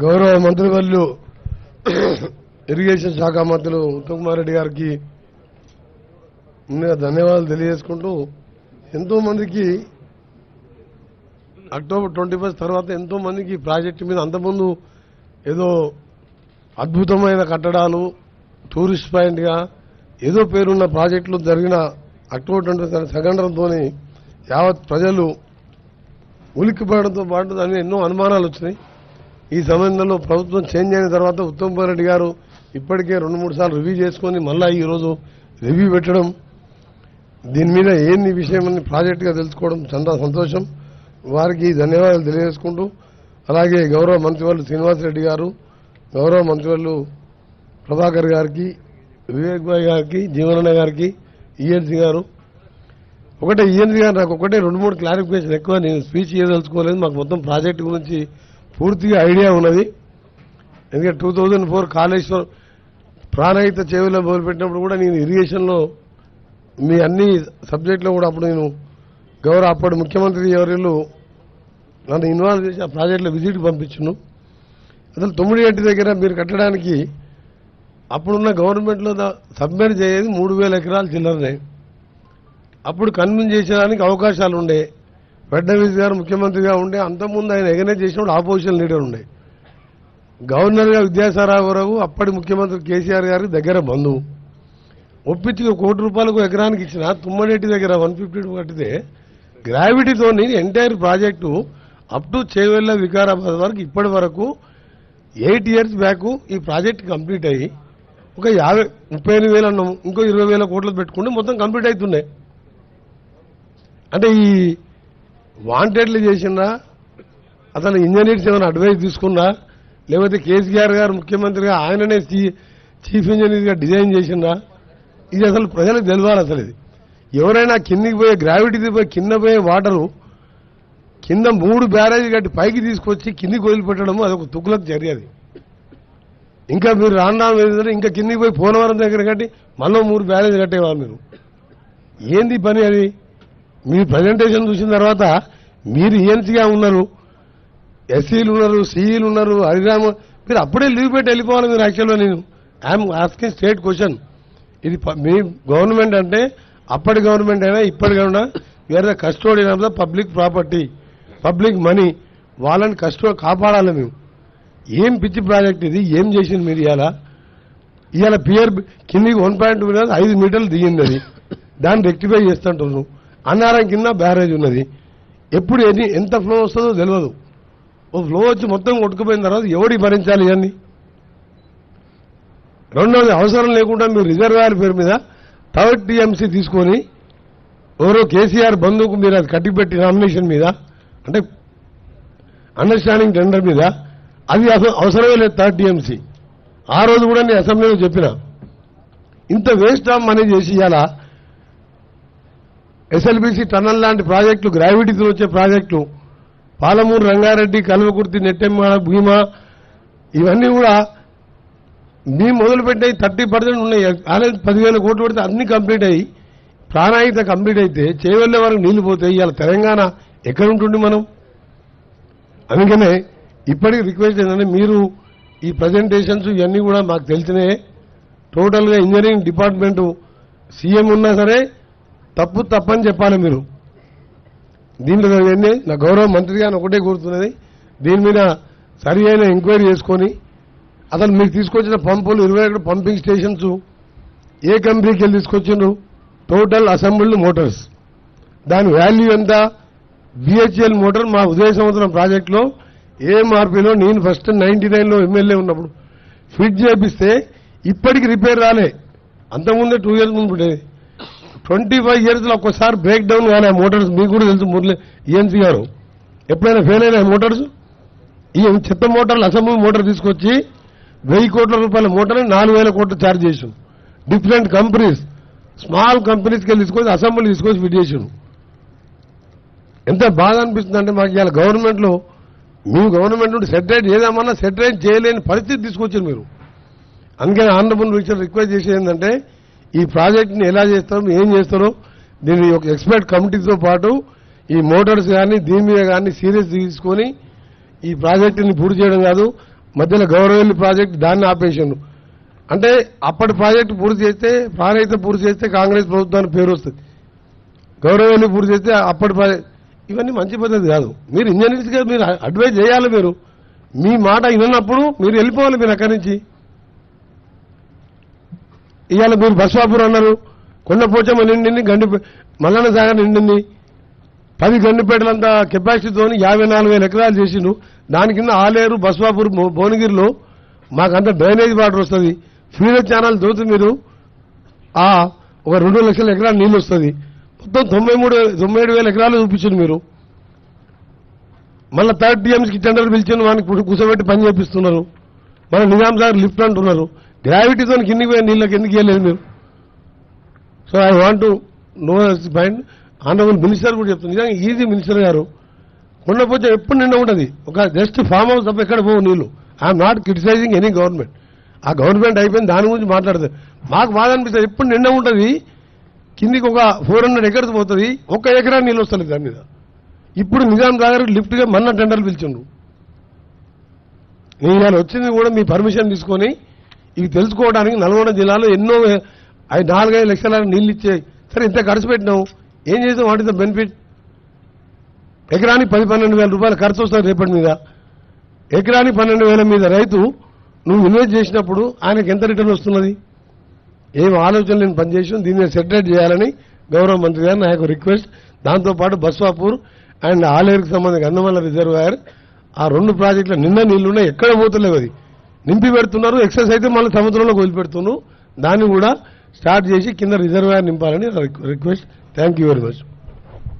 గౌరవ మంత్రివర్యులు ఇరిగేషన్ శాఖ మంత్రులు ఉత్తమ్ కుమార్ రెడ్డి గారికి ముందుగా ధన్యవాదాలు తెలియజేసుకుంటూ ఎంతోమందికి అక్టోబర్ ట్వంటీ ఫస్ట్ తర్వాత ఎంతోమందికి ప్రాజెక్టు మీద అంతకుముందు ఏదో అద్భుతమైన కట్టడాలు టూరిస్ట్ పాయింట్గా ఏదో పేరున్న ప్రాజెక్టులు జరిగిన అక్టోబర్ ట్వంటీ సంఘటనతో యావత్ ప్రజలు ఉలిక్కిపోయడంతో పాటు దాని ఎన్నో అనుమానాలు వచ్చినాయి. ఈ సమయంలో ప్రభుత్వం చేంజ్ అయిన తర్వాత ఉత్తమ్ కుమార్ రెడ్డి గారు ఇప్పటికే రెండు మూడు సార్లు రివ్యూ చేసుకొని మళ్ళా ఈరోజు రివ్యూ పెట్టడం దీని మీద ఏంది విషయం అని ప్రాజెక్టుగా తెలుసుకోవడం చాలా సంతోషం. వారికి ధన్యవాదాలు తెలియజేసుకుంటూ అలాగే గౌరవ మంత్రివర్యులు శ్రీనివాసరెడ్డి గారు గౌరవ మంత్రివర్యులు ప్రభాకర్ గారికి వివేక్ భాయ్ గారికి జీవనన్న గారికి ఈఎన్సీ గారు. ఒకటే ఈఎన్సీ గారు నాకు ఒకటే రెండు మూడు క్లారిఫికేషన్ ఎక్కువ నేను స్పీచ్ చేయదలుచుకోలేదు. మాకు మొత్తం ప్రాజెక్టు గురించి పూర్తిగా ఐడియా ఉన్నది. ఎందుకంటే two thousand four Kaleshwaram Pranahita చెవిలో మొదలుపెట్టినప్పుడు కూడా నేను ఇరిగేషన్లో మీ అన్ని సబ్జెక్టులో కూడా అప్పుడు నేను గౌరవ అప్పటి ముఖ్యమంత్రి ఎవరిల్లు నన్ను ఇన్వాల్వ్ చేసి ఆ ప్రాజెక్టులో విజిట్ పంపించును. అసలు తొమ్మిది గంటి దగ్గర మీరు కట్టడానికి అప్పుడున్న గవర్నమెంట్లో సబ్మిట్ చేయేది మూడు వేల ఎకరాలు చిల్లరనే. అప్పుడు కన్విన్స్ చేసేదానికి అవకాశాలు ఉండే ఫడ్నవీస్ గారు ముఖ్యమంత్రిగా ఉండే అంతకుముందు ఆయన ఎగనే చేసినప్పుడు ఆపోజిషన్ లీడర్ ఉండే. గవర్నర్గా విద్యాసారావు అప్పటి ముఖ్యమంత్రి కేసీఆర్ గారి దగ్గర బంధువు. ఒప్పించి కోటి రూపాయలకు ఎకరానికి ఇచ్చిన తుమ్మనేటి దగ్గర వన్ ఫిఫ్టీ కట్టితే గ్రావిటీతోని entire project up to Chevella Vikarabad వరకు ఇప్పటి వరకు ఎయిట్ ఇయర్స్ బ్యాక్ ఈ ప్రాజెక్ట్ కంప్లీట్ అయ్యి ఒక యాభై ముప్పై ఎనిమిది వేలు అన్నాం ఇంకో ఇరవై వేల కోట్లు పెట్టుకుంటే మొత్తం కంప్లీట్ అవుతున్నాయి. అంటే ఈ వాంటెడ్లు చేసిందా అసలు ఇంజనీర్స్ ఏమైనా అడ్వైస్ తీసుకున్నా లేకపోతే కేసీఆర్ గారు ముఖ్యమంత్రిగా ఆయననే చీ- చీఫ్ ఇంజనీర్గా డిజైన్ చేసిందా ఇది అసలు ప్రజలకు తెలియాలి అసలు ఇది. ఎవరైనా కిందికి పోయే గ్రావిటీ పోయి కింద పోయే వాటరు కింద మూడు బ్యారేజ్ కట్టి పైకి తీసుకొచ్చి కిందికి వదిలిపెట్టడం అది ఒక తుక్కులకు చర్య అది. ఇంకా మీరు రాన్నా ఇంకా కిందికి పోయి పోలవరం దగ్గర కట్టి మళ్ళీ మూడు బ్యారేజ్ కట్టేవా మీరు. ఏంది పని అది? మీ ప్రజెంటేషన్ చూసిన తర్వాత మీరు ఈఎన్సీగా ఉన్నారు ఎస్సీలు ఉన్నారు సిఈలు ఉన్నారు హరిరామ మీరు అప్పుడే లీవ్ పెట్టి వెళ్ళిపోవాలి మీరు యాక్చువల్గా నేను. ఐఎమ్ ఆస్కింగ్ స్టేట్ క్వశ్చన్ ఇది మీ గవర్నమెంట్ అంటే అప్పటి గవర్నమెంట్ అయినా ఇప్పటి అయినా where the custodian of the public property public money వాళ్ళని కస్టో కాపాడాలి మేము. ఏం పిచ్చి ప్రాజెక్ట్ ఇది? ఏం చేసింది మీరు ఇవాళ ఇవాళ పియర్ కిందికి వన్ పాయింట్ మీటర్ ఐదు మీటర్లు దిగింది అది. దాన్ని రెక్టిఫై చేస్తుంటున్నాను అన్నారం కింద బ్యారేజ్ ఉన్నది. ఎప్పుడు ఎన్ని ఎంత ఫ్లో వస్తుందో తెలియదు ఓ ఫ్లో వచ్చి మొత్తం కొట్టుకుపోయిన తర్వాత ఎవడి భరించాలి ఇవన్నీ? రెండవది అవసరం లేకుండా మీరు రిజర్వాయర్ పేరు మీద థర్డ్ టీఎంసీ తీసుకొని ఎవరో కేసీఆర్ బంధువుకు మీరు అది కట్టిపెట్టి నామినేషన్ మీద అంటే అండర్స్టాండింగ్ టెండర్ మీద అది అసలు అవసరమే లేదు థర్డ్ టీఎంసీ. ఆ రోజు కూడా నేను అసెంబ్లీలో చెప్పిన ఇంత వేస్ట్ ఆఫ్ మనీ చేసి ఇవాళ ఎస్ఎల్బీసీ టన్నల్ లాంటి ప్రాజెక్టులు గ్రావిటీతో వచ్చే ప్రాజెక్టులు పాలమూరు రంగారెడ్డి కల్వకుర్తి నెట్టెమ్మ భీమా ఇవన్నీ కూడా మేము మొదలుపెట్టే థర్టీ పర్సెంట్ ఉన్నాయి. ఆల్రెడీ పదివేల కోట్లు పెడితే అన్ని కంప్లీట్ అయ్యి ప్రాణాయిత కంప్లీట్ అయితే చేవెళ్ళే వరకు నీళ్ళు పోతాయి. ఇవాళ తెలంగాణ ఎక్కడ ఉంటుంది మనం? అందుకనే ఇప్పటికి రిక్వెస్ట్ ఏంటంటే మీరు ఈ ప్రజెంటేషన్స్ ఇవన్నీ కూడా మాకు తెలిసినాయే. టోటల్గా ఇంజనీరింగ్ డిపార్ట్మెంటు సీఎం ఉన్నా సరే తప్పు తప్పని చెప్పాలి మీరు. దీంట్లో జరిగింది నా గౌరవ మంత్రి గారిని ఒకటే కోరుతున్నది. దీని మీద సరి అయిన ఎంక్వైరీ చేసుకొని అసలు మీరు తీసుకొచ్చిన పంపులు ఇరవై ఒకటి పంపింగ్ స్టేషన్స్ ఏ కంపెనీకి వెళ్ళి తీసుకొచ్చిండ్రు. టోటల్ అసెంబ్ల్డ్ మోటార్స్ దాని వాల్యూ ఎంత? బిహెచ్ఎల్ మోటార్ మా ఉదయ సంవత్సరం ప్రాజెక్టులో ఏఎంఆర్పీలో నేను ఫస్ట్ నైన్టీ నైన్లో ఎమ్మెల్యే ఉన్నప్పుడు. ఫిట్ చేపిస్తే ఇప్పటికి రిపేర్ రాలే. అంతకుముందే టూ ఇయర్స్ ముందు ఉండేది. ట్వంటీ ఫైవ్ ఇయర్స్లో ఒక్కసారి బ్రేక్ డౌన్ కానీ ఆ మోటార్స్ మీకు కూడా తెలుసు మురళి ఈఎన్సీ గారు. ఎప్పుడైనా ఫెయిల్ అయినా మోటార్స్? ఈ చెత్త మోటార్లు అసెంబ్లీ మోటార్ తీసుకొచ్చి వెయ్యి కోట్ల రూపాయల మోటార్ని నాలుగు వేల కోట్లు ఛార్జ్ చేసాం డిఫరెంట్ కంపెనీస్ స్మాల్ కంపెనీస్కి వెళ్ళి తీసుకొచ్చి అసెంబ్లీ తీసుకొచ్చి ఫిట్ చేసాను ఎంత బాధ అనిపిస్తుంది అంటే మాకు ఇవాళ గవర్నమెంట్లో మీ గవర్నమెంట్ నుండి సెటరేట్ ఏదేమన్నా సెటరేట్ చేయలేని పరిస్థితి తీసుకొచ్చారు మీరు. అందుకని ఆనరబుల్ మినిస్టర్ రిక్వెస్ట్ చేసేది ఏంటంటే ఈ ప్రాజెక్ట్ని ఎలా చేస్తారో ఏం చేస్తారో దీని ఒక ఎక్స్పర్ట్ కమిటీతో పాటు ఈ మోటార్స్ కానీ దీని మీద కానీ సీరియస్ తీసుకొని ఈ ప్రాజెక్టుని పూర్తి చేయడం కాదు మధ్యలో గౌరవల్లి ప్రాజెక్ట్ దాన్ని ఆపేసిండు. అంటే అప్పటి ప్రాజెక్టు పూర్తి చేస్తే ప్రాణహిత పూర్తి చేస్తే కాంగ్రెస్ ప్రభుత్వానికి పేరు వస్తుంది. గౌరవల్లి పూర్తి చేస్తే అప్పటి ప్రాజెక్ట్ ఇవన్నీ మంచి పద్ధతి కాదు. మీరు ఇంజనీర్స్గా మీరు అడ్వైజ్ చేయాలి మీరు. మీ మాట వినప్పుడు మీరు వెళ్ళిపోవాలి మీరు అక్కడి నుంచి. ఇవాళ మీరు బస్వాపూర్ అన్నారు. కొండపోచమ్మ నిండింది గండి మల్లన్న సాగర్ నిండింది. పది గండిపేటలంత కెపాసిటీతో యాభై నాలుగు వేల ఎకరాలు చేసిండు. దాని కింద ఆలేరు బస్వాపూర్ భువనగిరిలో మాకంత డ్రైనేజ్ వాటర్ వస్తుంది. ఫీడర్ ఛానల్ దోతు మీరు. ఆ ఒక రెండు లక్షల ఎకరాలు నీళ్ళు వస్తుంది. మొత్తం తొంభై మూడు తొంభై ఏడు వేల ఎకరాలు చూపించింది మీరు. మళ్ళీ థర్డ్ టీఎంసీకి టెండర్ పిలిచిన వానికి కూర్చోబెట్టి పని చేపిస్తున్నారు. మన నిజాం సార్ లిఫ్ట్ అంటున్నారు. గ్రావిటీతో కిందికి పోయిన నీళ్ళకి ఎందుకు వెళ్ళలేదు మీరు? So I want to know point honourable minister కూడా చెప్తుంది. నిజంగా ఈజీ మినిస్టర్ గారు. కొండపోతే ఎప్పుడు నిండా ఉంటుంది? ఒక జస్ట్ ఫామ్ హౌస్ తప్ప ఎక్కడ పోవు నీళ్ళు. I'm not criticising any government ఆ గవర్నమెంట్ అయిపోయింది దాని గురించి మాట్లాడతారు మాకు బాధ అనిపిస్తుంది. ఎప్పుడు నిండా ఉంటుంది? కిందికి ఒక ఫోర్ హండ్రెడ్ ఎకర్స్ పోతుంది. ఒక్క ఎకరా నీళ్ళు వస్తలేదు దాని మీద. ఇప్పుడు నిజాం సాగర్ లిఫ్ట్గా మన్న టెండర్లు పిలిచిండు నేను ఇవాళ వచ్చింది కూడా మీ పర్మిషన్ తీసుకొని ఇవి తెలుసుకోవడానికి నల్గొండ జిల్లాలో ఎన్నో ఐదు నాలుగైదు లక్షల నీళ్ళు ఇచ్చాయి. సరే ఇంత ఖర్చు పెట్టినావు. ఏం చేసాం వాటి ద బెనిఫిట్? ఎకరానికి పది పన్నెండు వేల రూపాయలు ఖర్చు వస్తుంది రేపటి మీద. ఎకరానికి పన్నెండు వేల మీద రైతు నువ్వు ఇన్వెస్ట్ చేసినప్పుడు ఆయనకి ఎంత రిటర్న్ వస్తున్నది? ఏం ఆలోచన నేను పనిచేసి దీన్ని సెటరేట్ చేయాలని గౌరవ మంత్రి గారు నా యొక్క రిక్వెస్ట్. దాంతోపాటు బస్వాపూర్ అండ్ ఆలేరుకు సంబంధించి అన్నమల్ల రిజర్వాయర్. ఆ రెండు ప్రాజెక్టులు నిన్న నీళ్ళున్నాయి. ఎక్కడ పోతలేవు అది. నింపి పెడుతున్నారు ఎక్సెస్ అయితే మళ్ళీ సముద్రంలోకి వదిలిపెడుతున్నారు. దాన్ని కూడా స్టార్ట్ చేసి కింద రిజర్వాయర్ నింపాలని request thank you very much